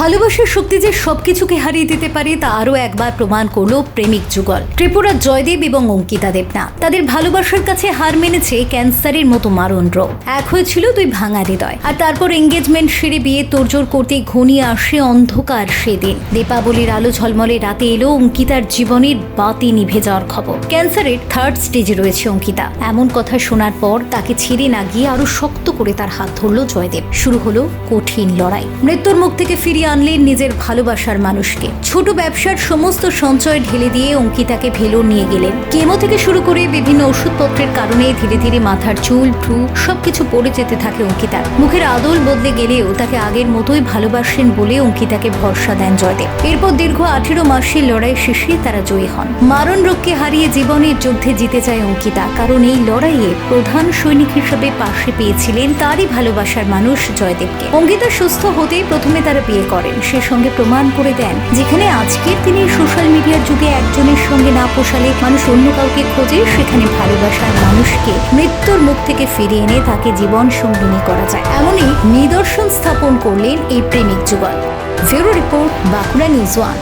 ভালোবাসার শক্তি যে সবকিছুকে হারিয়ে দিতে পারে, তা আরও একবার প্রমাণ করল প্রেমিক যুগল। ত্রিপুরা জয়দেব এবং অঙ্কিতা দেবনা তাদের ভালোবাসার কাছে হার মেনেছে ক্যান্সারের মতো মারণ রোগ। এক হয়েছিল দুই ভাঙা হৃদয়। আর তারপর এঙ্গেজমেন্ট সেরে বিয়ে তোড়জোড় করতে ঘনিয়ে আসে অন্ধকার সেদিন। দীপাবলির আলো ঝলমলে রাতে এলো অঙ্কিতার জীবনের বাতি নিভে যাওয়ার খবর। ক্যান্সারের থার্ড স্টেজে রয়েছে অঙ্কিতা। এমন কথা শোনার পর তাকে ছেড়ে না গিয়ে আরও শক্ত করে তার হাত ধরল জয়দেব। শুরু হলো কঠিন লড়াই। মৃত্যুর মুখ থেকে ফিরিয়ে আনলেন নিজের ভালোবাসার মানুষকে। ছোট ব্যবসার সমস্ত সঞ্চয় ঢেলে দিয়ে অঙ্কিতাকে ভেলো নিয়ে গেলেন। কেমো থেকে শুরু করে বিভিন্ন ওষুধপত্রের কারণে ধীরে ধীরে মাথার চুল, ভ্রু, সবকিছু পড়ে যেতে থাকে অঙ্কিতার। মুখের আদল বদলে গেলেও তাকে আগের মতোই ভালোবাসেন বলে অঙ্কিতাকে ভরসা দেন জয়দেব। এরপর দীর্ঘ আঠেরো মাসের লড়াই শেষে তারা জয়ী হন। মারণ রোগকে হারিয়ে জীবনের যুদ্ধে জিতে যায় অঙ্কিতা, কারণ এই লড়াইয়ে প্রধান সৈনিক হিসেবে পাশে পেয়েছিলেন তারই ভালোবাসার মানুষ জয়দেবকে। অঙ্কিতা সুস্থ হতেই প্রথমে তারা বিয়ে করেন। সে সঙ্গে প্রমাণ করে দেন, যেখানে আজকের তিনি সোশ্যাল মিডিয়ার যুগে একজনের সঙ্গে না পোষালে মানুষ অন্য কাউকে খোঁজে, সেখানে ভালোবাসার মানুষকে মৃত্যুর মুখ থেকে ফিরিয়ে এনে তাকে জীবন সঙ্গিনী করা যায়। এমনই নিদর্শন স্থাপন করলেন এই প্রেমিক যুগল। ফেরো রিপোর্ট, বাঁকুড়া নিউজ ওয়ান।